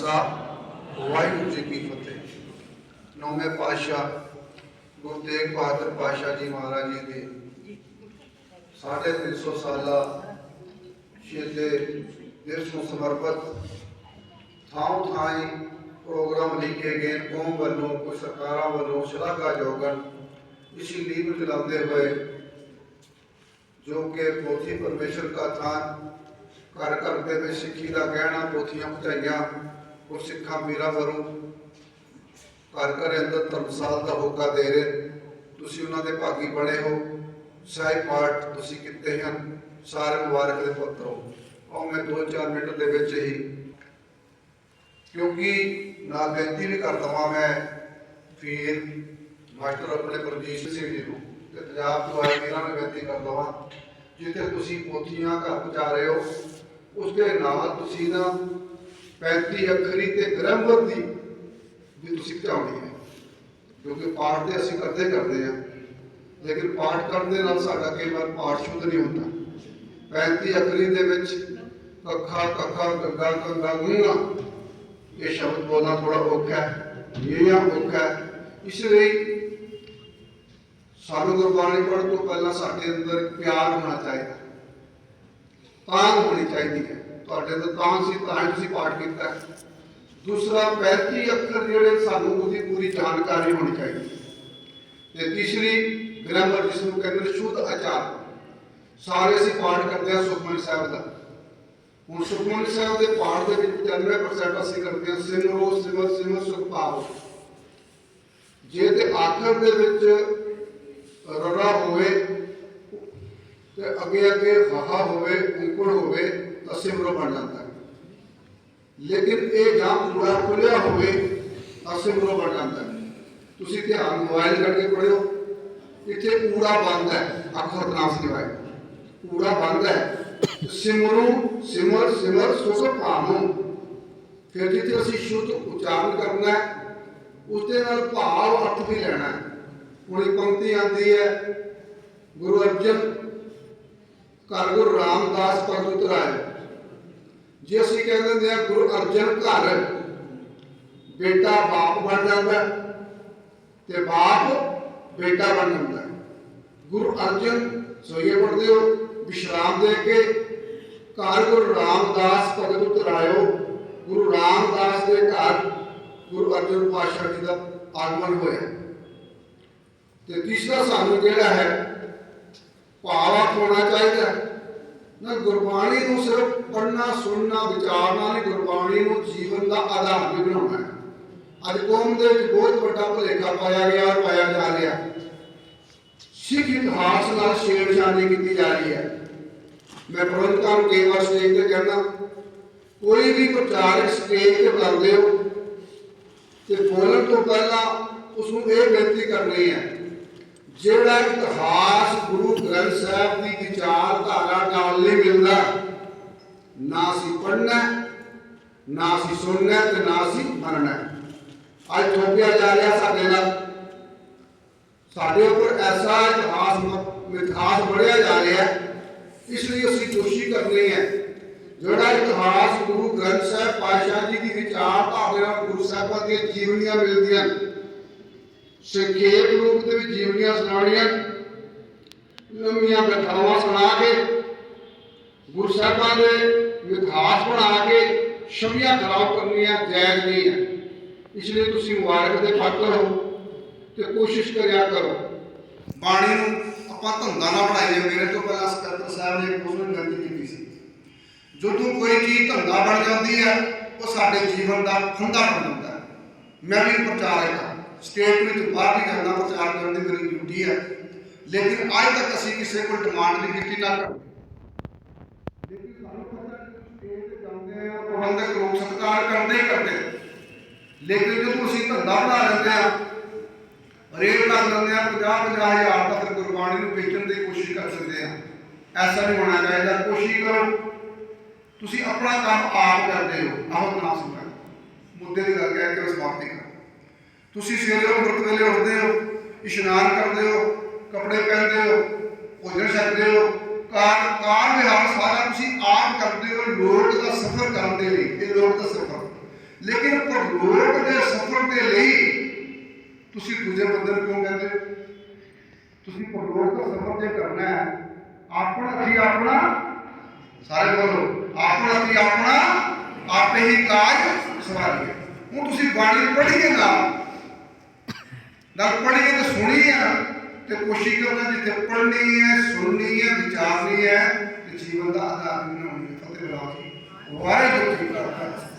ਖਾਲਸਾ ਵਾਹਿਗੁਰੂ ਜੀ ਕੀ ਫਤਿਹ ਨੌਵੇਂ ਪਾਤਸ਼ਾਹ ਗੁਰੂ ਤੇਗ ਬਹਾਦਰ ਪਾਤਸ਼ਾਹ ਜੀ ਮਹਾਰਾਜ ਜੀ ਦੇ ਸਾਢੇ ਤਿੰਨ ਸੌ ਸਾਲਾ ਸ਼ਹੀਦੇ ਦਿਵਸ ਨੂੰ ਸਮਰਪਿਤ ਥਾਂ ਥਾਈ ਪ੍ਰੋਗਰਾਮ ਲਿਖੇ ਗਏ ਕੌਮ ਵੱਲੋਂ ਕੁਝ ਸਰਕਾਰਾਂ ਵੱਲੋਂ ਸ਼ਲਾਘਾਯੋਗ ਹਨ ਇਸੀ ਲੀਡ ਨੂੰ ਚਲਾਉਂਦੇ ਹੋਏ ਜੋ ਕਿ ਪੋਥੀ ਪਰਮੇਸ਼ਰ ਦਾ ਥਾਨ ਘਰ ਘਰ ਦੇ ਵਿੱਚ ਸਿੱਖੀ ਦਾ ਕਹਿਣਾ ਪੋਥੀਆਂ ਪਹੁੰਚਾਈਆਂ ਉਹ ਸਿੱਖਾਂ ਵੀਰਾਂ ਵੱਲੋਂ ਘਰ ਘਰ ਅੰਦਰ ਧਰਮਸਾਲ ਦਾ ਹੋਕਾ ਦੇ ਰਹੇ। ਤੁਸੀਂ ਉਹਨਾਂ ਦੇ ਭਾਗੀ ਬਣੇ ਹੋ। ਸਾਈ ਪਾਠ ਤੁਸੀਂ ਕੀਤੇ ਹਨ। ਸਾਰੇ ਮੁਬਾਰਕ ਦੇ ਪੁੱਤਰ ਹੋ। ਆਓ ਮੈਂ 2-4 ਮਿੰਟ ਦੇ ਵਿੱਚ ਹੀ, ਕਿਉਂਕਿ ਨਾਲ ਬੇਨਤੀ ਵੀ ਕਰ ਦਵਾਂ ਮੈਂ ਫਿਰ ਮਾਸਟਰ ਆਪਣੇ ਪ੍ਰਦੀਸ਼ ਸਿੰਘ ਜੀ ਨੂੰ ਤੇ ਪੰਜਾਬ ਤੋਂ ਆਏ ਵੀਰਾਂ ਨੂੰ ਬੇਨਤੀ ਕਰ ਦਵਾਂ, ਜਿੱਥੇ ਤੁਸੀਂ ਪੋਥੀਆਂ ਘਰ ਪਹੁੰਚਾ ਰਹੇ ਹੋ ਉਸ ਦੇ ਨਾਲ ਤੁਸੀਂ ਨਾ 35 ਅੱਖਰੀ ਤੇ ਗ੍ਰਾਮਰ ਦੀ ਵੀ ਤੁਸੀਂ ਪਹੁੰਚਾਉਣੀ ਹੈ। ਕਿਉਂਕਿ ਪਾਠ ਤੇ ਅਸੀਂ ਕਰਦੇ ਕਰਦੇ ਆ ਲੇਕਿਨ ਪਾਠ ਕਰਨ ਦੇ ਨਾਲ ਸਾਡਾ ਕਈ ਵਾਰ ਪਾਠ ਸ਼ੁੱਧ ਨਹੀਂ ਹੁੰਦਾ। 35 ਅੱਖਰੀ ਦੇ ਵਿੱਚ ਕੱਖਾ ਕੱਖਾ ਗੱਗਾ ਕੰਗਾ ਗੁੰਗਾ। ਇਹ ਸ਼ਬਦ ਬੋਲਣਾ ਥੋੜਾ ਔਖਾ ਹੈ। ਇਹ ਆ ਔਖਾ ਹੈ। ਇਸ ਲਈ ਸਾਨੂੰ ਗੁਰਬਾਣੀ ਪੜ੍ਹਨ ਤੋਂ ਪਹਿਲਾਂ ਸਾਡੇ ਅੰਦਰ ਪਿਆਰ ਹੋਣਾ ਚਾਹੀਦਾ। ਤਾਂ ਹੋਣੀ ਚਾਹੀਦੀ ਹੈ। ਤੁਹਾਡੇ ਤੋਂ ਤਾਂ ਸੀ ਤਾਂ ਤੁਸੀਂ ਪਾਠ ਕੀਤਾ। ਦੂਸਰਾ 35 ਅੱਖਰ ਜਿਹੜੇ ਸਾਨੂੰ ਉਹਦੀ ਪੂਰੀ ਜਾਣਕਾਰੀ ਹੋਣੀ ਚਾਹੀਦੀ ਤੇ ਤੀਸਰੀ ਗ੍ਰਾਮਰ ਜਿਸ ਨੂੰ ਕਹਿੰਦੇ ਸ਼ੁੱਧ ਆਚਾਰ। ਸਾਰੇ ਅਸੀਂ ਪਾਠ ਕਰਦੇ ਹਾਂ ਸੁਖਮਨੀ ਸਾਹਿਬ ਦਾ। ਹੁਣ ਸੁਖਮਨੀ ਸਾਹਿਬ ਦੇ ਪਾਠ ਦੇ ਵਿੱਚ 95% ਅਸੀਂ ਕਰਦੇ ਹਾਂ, ਸਿਮਰੋ, ਸਿਮਰ ਸਿਮਰ, ਸੁਖ ਪਾਵੋ ਜੇ ਤੇ ਆਖਰ ਦੇ ਵਿੱਚ ਰੜਾ ਹੋਵੇ, ਤੇ ਅੱਗੇ ਅੱਗੇ ਹਾਹਾ ਹੋਵੇ ਉਂਕੜ ਹੋਵੇ ਤਾਂ ਸਿਮਰੋ ਬਣ ਜਾਂਦਾ। ਲੇਕਿਨ ਇਹ ਜਾਂ ਪੂਰਾ ਖੁੱਲਿਆ ਹੋਵੇ ਤਾਂ ਬਣ ਜਾਂਦਾ। ਤੁਸੀਂ ਧਿਆਨ ਮੋਬਾਈਲ ਕਰਕੇ ਪੜਿਓ ਇੱਥੇ ਊੜਾ ਬੰਦ ਹੈ ਅੱਖਰ ਨਾਮ ਸਿਵਾਏ ਊੜਾ ਬੰਦ ਹੈ। ਸਿਮਰੂ, ਸਿਮਰ ਸਿਮਰ, ਸੁਖ ਭਾਵੋ। ਫਿਰ ਜਿੱਥੇ ਅਸੀਂ ਸ਼ੁੱਧ ਉਚਾਰਨ ਕਰਨਾ ਹੈ ਉਸ ਦੇ ਨਾਲ ਭਾਵ ਅਰਥ ਵੀ ਲੈਣਾ ਹੈ। ਹੁਣ ਇੱਕ ਪੰਕਤੀ ਆਉਂਦੀ ਹੈ, ਗੁਰੂ ਅਰਜਨ ਘਰ ਗੁਰੂ ਰਾਮਦਾਸ ਪਦ ਉਤਰਾਏ। ਜੇ ਅਸੀਂ ਕਹਿ ਦਿੰਦੇ ਆ ਗੁਰੂ ਅਰਜਨ ਘਰ ਬੇਟਾ ਬਾਪ ਬਣ ਜਾਂਦਾ ਤੇ ਬਾਪ ਬੇਟਾ ਬਣ ਜਾਂਦਾ ਗੁਰੂ ਅਰਜਨ ਸੋਈਏ ਪੜਦੇ ਹੋ, ਵਿਸ਼ਰਾਮ ਦੇ ਕੇ ਘਰ ਗੁਰੂ ਰਾਮਦਾਸ ਭਗਤ ਉਤਰਾਇਓ। ਗੁਰੂ ਰਾਮਦਾਸ ਦੇ ਘਰ ਗੁਰੂ ਅਰਜਨ ਪਾਤਸ਼ਾਹ ਜੀ ਦਾ ਆਗਮਨ ਹੋਇਆ। ਤੇ ਤੀਸਰਾ ਸਾਨੂੰ ਜਿਹੜਾ ਹੈ, ਭਾਵ ਹੋਣਾ ਚਾਹੀਦਾ ਨਾ ਗੁਰਬਾਣੀ ਨੂੰ ਸਿਰਫ ਪੜ੍ਹਨਾ, ਸੁਣਨਾ, ਵਿਚਾਰਨਾ ਨਹੀਂ, ਗੁਰਬਾਣੀ ਨੂੰ ਜੀਵਨ ਦਾ ਆਧਾਰ ਵੀ ਬਣਾਉਣਾ ਹੈ। ਅੱਜ ਕੌਮ ਦੇ ਵਿੱਚ ਬਹੁਤ ਵੱਡਾ ਭੁਲੇਖਾ ਪਾਇਆ ਗਿਆ, ਪਾਇਆ ਜਾ ਰਿਹਾ। ਸਿੱਖ ਇਤਿਹਾਸ ਨਾਲ ਛੇੜਛਾੜੀ ਕੀਤੀ ਜਾ ਰਹੀ ਹੈ। ਮੈਂ ਪ੍ਰਬੰਧਕਾਂ ਨੂੰ ਕਈ ਵਾਰ ਸਟੇਜ ਤੇ ਕਹਿੰਦਾ, ਕੋਈ ਵੀ ਪ੍ਰਚਾਰਕ ਸਟੇਜ ਤੇ ਬੁਲਾਉਂਦੇ ਹੋ, ਤੇ ਬੋਲਣ ਤੋਂ ਪਹਿਲਾਂ ਉਸ ਨੂੰ ਇਹ ਬੇਨਤੀ ਕਰਨੀ ਹੈ ਜਿਹੜਾ ਇਤਿਹਾਸ ਗੁਰੂ ਗ੍ਰੰਥ ਸਾਹਿਬ ਦੀ ਵਿਚਾਰਧਾਰਾ ਨਾਲ ਨਹੀਂ ਮਿਲਦਾ, ਨਾ ਸੀ ਪੜ੍ਹਨਾ, ਨਾ ਸੀ ਸੁਣਨਾ ਤੇ ਨਾ ਸੀ ਮੰਨਣਾ ਅੱਜ ਥੋਪਿਆ ਜਾ ਰਿਹਾ ਸਾਡੇ ਨਾਲ ਸਾਡੇ ਉੱਪਰ ਐਸਾ ਇਤਿਹਾਸ ਮ- ਇਤਿਹਾਸ ਬੜਿਆ ਜਾ ਰਿਹਾ ਹੈ ਇਸ ਲਈ ਅਸੀਂ ਕੋਸ਼ਿਸ਼ ਕਰਨੀ ਹੈ, ਜਿਹੜਾ ਇਤਿਹਾਸ ਗੁਰੂ ਗ੍ਰੰਥ ਸਾਹਿਬ ਪਾਤਸ਼ਾਹ ਜੀ ਦੀ ਵਿਚਾਰਧਾਰਾ ਨਾਲ ਗੁਰੂ ਸਾਹਿਬਾਂ ਦੀਆਂ ਜੀਵਨੀਆਂ ਮਿਲਦੀਆਂ ਨੇ। ਸੰਖੇਪ ਰੂਪ ਦੇ ਵਿੱਚ ਜੀਵਨੀਆਂ ਸੁਣਾਉਣੀਆਂ। ਲੰਮੀਆਂ ਕਥਾਵਾਂ ਸੁਣਾ ਕੇ, ਗੁਰੂ ਸਾਹਿਬਾਂ ਦੇ ਇਤਿਹਾਸ ਬਣਾ ਕੇ, ਛਵੀਆਂ ਖਰਾਬ ਕਰਨੀਆਂ ਜਾਇਜ਼ ਨਹੀਂ ਹੈ। ਇਸ ਲਈ ਤੁਸੀਂ ਮੁਬਾਰਕ ਦੇ ਪਾਤਰ ਹੋ ਤੇ ਕੋਸ਼ਿਸ਼ ਕਰਿਆ ਕਰੋ। ਬਾਣੀ ਨੂੰ ਆਪਾਂ ਧੰਦਾ ਨਾ ਬਣਾਈਏ। ਮੇਰੇ ਤੋਂ ਪਹਿਲਾਂ ਸਕੱਤਰ ਸਾਹਿਬ ਨੇ ਇੱਕ ਗਲਤੀ ਕੀਤੀ ਸੀ। ਜਦੋਂ ਕੋਈ ਚੀਜ਼ ਧੰਦਾ ਬਣ ਜਾਂਦੀ ਹੈ, ਉਹ ਸਾਡੇ ਜੀਵਨ ਦਾ ਫੰਦਾ ਬਣ ਜਾਂਦਾ ਮੈਂ ਵੀ ਪ੍ਰਚਾਰਕ ਹਾਂ। ਸਟੇਟ ਵਿੱਚ ਬਾਹਰ ਵੀ ਜਾਂਦਾ ਪ੍ਰਚਾਰ ਕਰਨ ਦੀ ਮੇਰੀ ਡਿਊਟੀ ਹੈ ਲੇਕਿਨ ਅੱਜ ਤੱਕ ਅਸੀਂ ਕਿਸੇ ਕੋਲ ਡਿਮਾਂਡ ਨਹੀਂ ਕੀਤੀ ਨਾ ਲੇਕਿਨ ਸਾਨੂੰ ਪਤਾ ਸਟੇਟ ਤੇ ਜਾਂਦੇ ਆ ਪ੍ਰਬੰਧਕ ਲੋਕ ਸਤਿਕਾਰ ਕਰਦੇ ਹੀ ਕਰਦੇ ਲੇਕਿਨ ਜਦੋਂ ਅਸੀਂ ਧੰਦਾ ਬਣਾ ਲੈਂਦੇ ਆ ਰੇਟ ਲਾ ਲੈਂਦੇ ਆ 50 50 ਹਜ਼ਾਰ ਤੱਕ ਗੁਰਬਾਣੀ ਨੂੰ ਵੇਚਣ ਦੀ ਕੋਸ਼ਿਸ਼ ਕਰ ਸਕਦੇ ਆ। ਐਸਾ ਨਹੀਂ ਹੋਣਾ ਚਾਹੀਦਾ। ਕੋਸ਼ਿਸ਼ ਕਰੋ। ਤੁਸੀਂ ਆਪਣਾ ਕੰਮ ਆਪ ਕਰਦੇ ਹੋ। ਆਹੋ ਨਾ ਸੁਣਾਓ ਮੁੱਦੇ ਦੀ ਗੱਲ ਕਹਿ ਕੇ ਸਮਾਪਤੀ ਕਰ ਤੁਸੀਂ ਸਵੇਰੇ ਅੰਮ੍ਰਿਤ ਵੇਲੇ ਉੱਠਦੇ ਹੋ, ਇਸ਼ਨਾਨ ਕਰਦੇ ਹੋ, ਕੱਪੜੇ ਪਹਿਨਦੇ ਹੋ, ਭੋਜਨ ਛਕਦੇ ਹੋ, ਕਾਰ ਕਾਰ ਵਿਹਾਰ ਸਾਰਾ ਤੁਸੀਂ ਆਪ ਕਰਦੇ ਹੋ ਲੋਕ ਦਾ ਸਫ਼ਰ ਕਰਨ ਦੇ ਲਈ, ਇਹ ਲੋਕ ਦਾ ਸਫ਼ਰ। ਲੇਕਿਨ ਪਰਲੋਕ ਦੇ ਸਫ਼ਰ ਦੇ ਲਈ ਤੁਸੀਂ ਦੂਜੇ ਬੰਦੇ ਨੂੰ ਕਿਉਂ ਕਹਿੰਦੇ? ਹੋ? ਤੁਸੀਂ ਪਰਲੋਕ ਦਾ ਸਫ਼ਰ ਜੇ ਕਰਨਾ ਹੈ, ਆਪਣਾ ਜੀ ਆਪਣਾ? ਸਾਰੇ ਬੋਲੋ, ਆਪਣਾ ਜੀ ਆਪਣਾ? ਆਪੇ ਹੀ ਕਾਜ ਸਵਾਰੀਏ ਹੁਣ ਤੁਸੀਂ ਬਾਣੀ ਪੜ੍ਹੀਏ ਨਾ ਨਾਲ ਪੜ੍ਹੀਏ ਤੇ ਸੁਣੀਏ ਨਾ ਤੇ ਕੋਸ਼ਿਸ਼ ਕਰਨਾ ਜਿੱਥੇ ਪੜ੍ਹਨੀ ਹੈ, ਸੁਣਨੀ ਹੈ, ਵਿਚਾਰਨੀ ਹੈ ਤੇ ਜੀਵਨ ਦਾ ਆਧਾਰ ਬਣਾਉਣੀ ਹੈ ਫਤਿਹ ਬੁਲਾ ਵਾਹਿਗੁਰੂ ਜੀ ਕਾ ਖਾਲਸਾ।